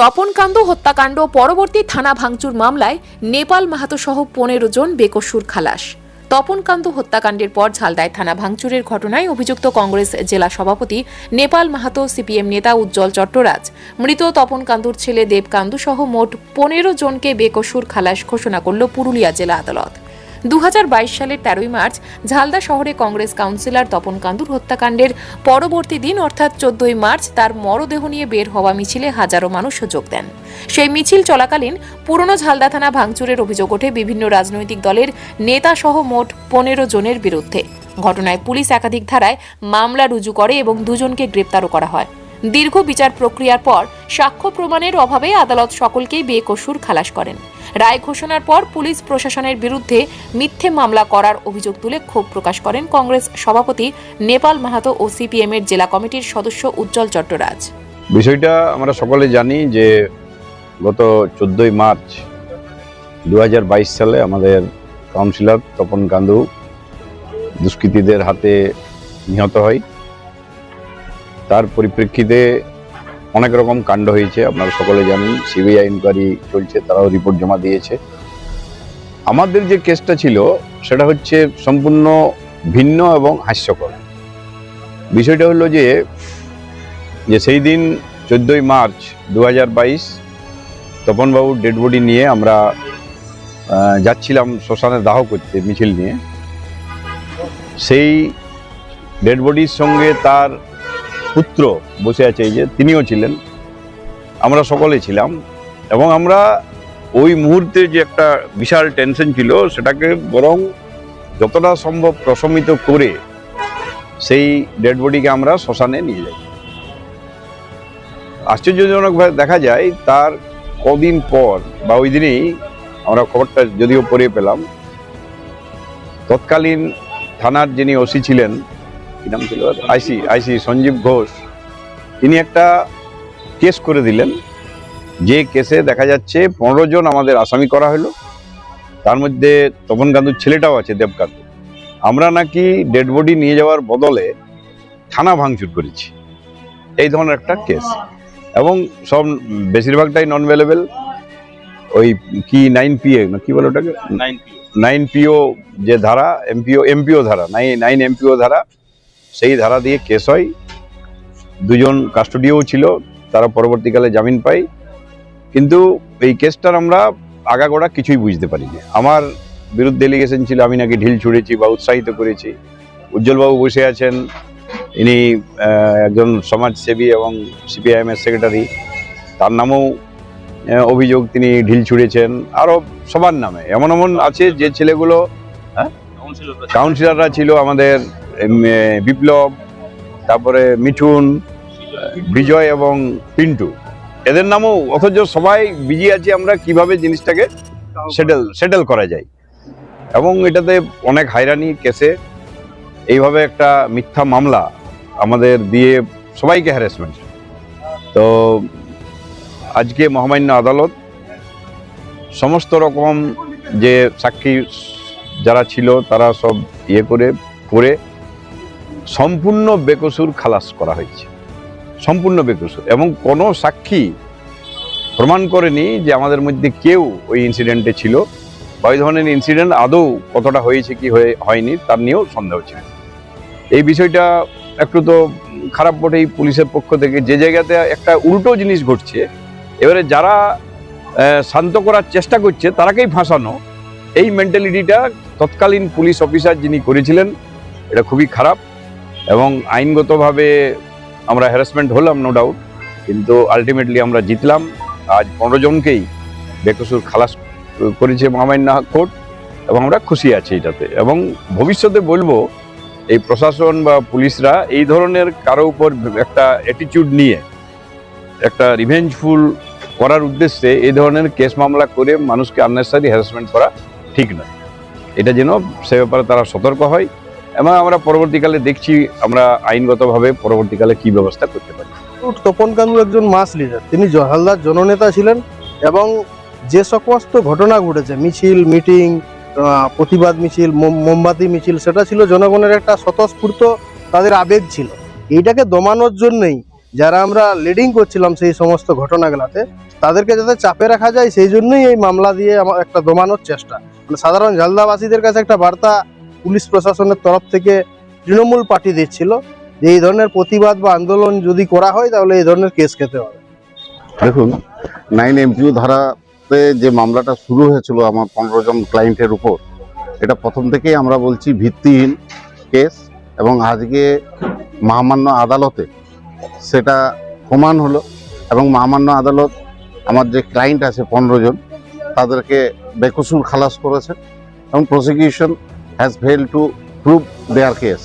তপনকাণ্ড হত্যাকাণ্ড পরবর্তী থানা ভাঙচুর মামলায় নেপাল মাহাতো সহ পনেরো জন বেকসুর খালাস। তপনকান্ত হত্যাকাণ্ডের পর ঝালদায় থানা ভাঙচুরের ঘটনায় অভিযুক্ত কংগ্রেস জেলা সভাপতি নেপাল মাহাতো সিপিএম নেতা উজ্জ্বল চট্টরাজ, মৃত তপনকান্দুর ছেলে দেবকান্দু সহ মোট পনেরো জনকে বেকসুর খালাস ঘোষণা করল পুরুলিয়া জেলা আদালত। দু হাজার বাইশ সালের তেরোই মার্চ, ঝালদা শহরে কংগ্রেস কাউন্সিলর তপন কান্দুর হত্যাকাণ্ডের পরবর্তী দিন, অর্থাৎ চোদ্দই মার্চ, তার মরদেহ নিয়ে বের হওয়া মিছিলে হাজারো মানুষ যোগ দেন। সেই মিছিল চলাকালীন পুরনো ঝালদা থানা ভাঙচুরের অভিযোগ ওঠে বিভিন্ন রাজনৈতিক দলের নেতা সহ মোট পনেরো জনের বিরুদ্ধে। ঘটনায় পুলিশ একাধিক ধারায় মামলা রুজু করে এবং দুজনকে গ্রেপ্তারও করা হয়। দীর্ঘ বিচার প্রক্রিয়ার পর সাক্ষ্য প্রমাণের অভাবে আদালত সকলকেই বেকসুর খালাস করেন। রায় ঘোষণার পর পুলিশ প্রশাসনের বিরুদ্ধে মিথ্যে মামলা করার অভিযোগ তুলে ক্ষোভ প্রকাশ করেন কংগ্রেস সভাপতি নেপাল মাহাতো ও সিপিএম এর জেলা কমিটির সদস্য উজ্জ্বল চট্টরাজ। বিষয়টা আমরা সকলে জানি যে গত চোদ্দই মার্চ দু হাজার বাইশ সালে আমাদের কাউন্সিলর তপন কান্দু দুষ্কৃতীদের হাতে নিহত হয়। তার পরিপ্রেক্ষিতে অনেক রকম কাণ্ড হয়েছে, আপনারা সকলে জানেন, সিবিআই ইনকোয়ারি চলছে, তারাও রিপোর্ট জমা দিয়েছে। আমাদের যে কেসটা ছিল, সেটা হচ্ছে সম্পূর্ণ ভিন্ন এবং হাস্যকর। বিষয়টা হলো যে যে সেই দিন চোদ্দোই মার্চ দু হাজার বাইশ, তপনবাবুর ডেড বডি নিয়ে আমরা যাচ্ছিলাম শ্মশানে দাহ করতে, মিছিল নিয়ে। সেই ডেড বডির সঙ্গে তার পুত্র বসে আছে এই যে, তিনিও ছিলেন। আমরা সকলে ছিলাম এবং আমরা ওই মুহূর্তে যে একটা বিশাল টেনশন ছিল, সেটাকে বরং যতটা সম্ভব প্রশমিত করে সেই ডেড বডিকে আমরা শ্মশানে নিয়ে যাই। আশ্চর্যজনকভাবে দেখা যায়, তার কদিন পর বা ওই দিনেই আমরা খবরটা যদিও পড়ে পেলাম, তৎকালীন থানার যিনি ওসি ছিলেন কি নাম ছিল আইসি আইসি সঞ্জীব ঘোষ। তিনি একটা কেস করে দিলেন। যে কেসে দেখা যাচ্ছে পনেরো জন আমাদের আসামি করা হলো। তার মধ্যে তপন কান্দুর ছেলেটাও আছে দেবকান্দু আমরা নাকি ডেড বডি নিয়ে যাওয়ার বদলে থানা ভাঙচুর করেছি। এই ধরনের একটা কেস। এবং সব বেশিরভাগটাই নন অ্যাভেলেবেল ওই কি নাইন পিএ না কি বলে ওটাকে? নাইন পিও যে ধারা এমপিও এমপিও ধারা নাই নাইন এমপিও ধারা। সেই ধারা দিয়ে কেস হয়। দুজন কাস্টডিও ছিল তারা পরবর্তীকালে জামিন পায়। কিন্তু এই কেসটার আমরা আগাগোড়া কিছুই বুঝতে পারিনি। আমার বিরুদ্ধে এলিগেশন ছিল আমি নাকি ঢিল ছুঁড়েছি বা উৎসাহিত করেছি। উজ্জ্বলবাবু বসে আছেন ইনি একজন সমাজসেবী এবং সিপিআইএম এর সেক্রেটারি তার নামেও অভিযোগ তিনি ঢিল ছুঁড়েছেন। আরও সবার নামে। এমন এমন আছে যে ছেলেগুলো কাউন্সিলররা ছিল আমাদের বিপ্লব, তারপরে মিঠুন, বিজয় এবং পিন্টু। এদের নামও অথচ সবাই বিজি আছি আমরা কীভাবে জিনিসটাকে সেটেল সেটেল করা যায়। এবং এটাতে অনেক হাইরানি কেসে। এইভাবে একটা মিথ্যা মামলা আমাদের দিয়ে সবাইকে হ্যারাসমেন্ট তো আজকে মহামান্য আদালত সমস্ত রকম যে সাক্ষী যারা ছিল তারা সব ইয়ে করে করে সম্পূর্ণ বেকসুর খালাস করা হয়েছে। সম্পূর্ণ বেকসুর। এবং কোনো সাক্ষী প্রমাণ করেনি যে আমাদের মধ্যে কেউ ওই ইনসিডেন্টে ছিল বা ওই ধরনের ইনসিডেন্ট আদৌ কতটা হয়েছে কি হয়ে, হয়নি তার নিয়েও সন্দেহ ছিল। এই বিষয়টা একটু তো খারাপ বটেই পুলিশের পক্ষ থেকে। যে জায়গাতে একটা উল্টো জিনিস ঘটছে, এবারে যারা শান্ত করার চেষ্টা করছে, তারাকেই ফাঁসানো। এই মেন্টালিটিটা তৎকালীন পুলিশ অফিসার যিনি করেছিলেন, এটা খুবই খারাপ। এবং আইনগতভাবে আমরা হ্যারাসমেন্ট হলাম নো ডাউট কিন্তু আলটিমেটলি আমরা জিতলাম। আজ পনেরো জনকেই বেকসুর খালাস করেছে মহামান্য কোর্ট, এবং আমরা খুশি আছি এটাতে। এবং ভবিষ্যতে বলব, এই প্রশাসন বা পুলিশরা এই ধরনের কারও উপর একটা অ্যাটিটিউড নিয়ে, একটা রিভেঞ্জফুল করার উদ্দেশ্যে এই ধরনের কেস মামলা করে মানুষকে আননেসারি হ্যারাসমেন্ট করা ঠিক নয় এটা যেন সে ব্যাপারে তারা সতর্ক হয়। এবং আমরা পরবর্তীকালে দেখছি আমরা আইনগতভাবে পরবর্তীকালে কি ব্যবস্থা করতে পারি। তপন কানুর একজন মাস লিডার তিনি জহালদার জননেতা ছিলেন এবং যে সমস্ত ঘটনা ঘটেছে, মিছিল মিটিং প্রতিবাদ মিছিল, মোম- মোমবাতি মিছিল, সেটা ছিল জনগণের একটা স্বতঃস্ফূর্ত তাদের আবেগ ছিল। এইটাকে দমানোর জন্যই যারা আমরা লিডিং করছিলাম সেই সমস্ত ঘটনাগুলোতে, তাদেরকে যাতে চাপে রাখা যায়, সেই জন্যই এই মামলা দিয়ে আমার একটা দমানোর চেষ্টা। মানে সাধারণ ঝালদাবাসীদের কাছে একটা বার্তা পুলিশ প্রশাসনের তরফ থেকে তৃণমূল পার্টি দিচ্ছিল যে এই ধরনের প্রতিবাদ বা আন্দোলন যদি করা হয়, তাহলে এই ধরনের কেস খেতে হবে। দেখুন নাইন এমপিও ধারাতে যে মামলাটা শুরু হয়েছিল আমার পনেরো জন ক্লায়েন্টের উপর, এটা প্রথম থেকেই আমরা বলছি ভিত্তিহীন কেস এবং আজকে মহামান্য আদালতে সেটা প্রমাণ হলো এবং মহামান্য আদালত আমার যে ক্লায়েন্ট আছে পনেরো জন, তাদেরকে বেকসুর খালাস করেছে এবং prosecution has failed to prove their case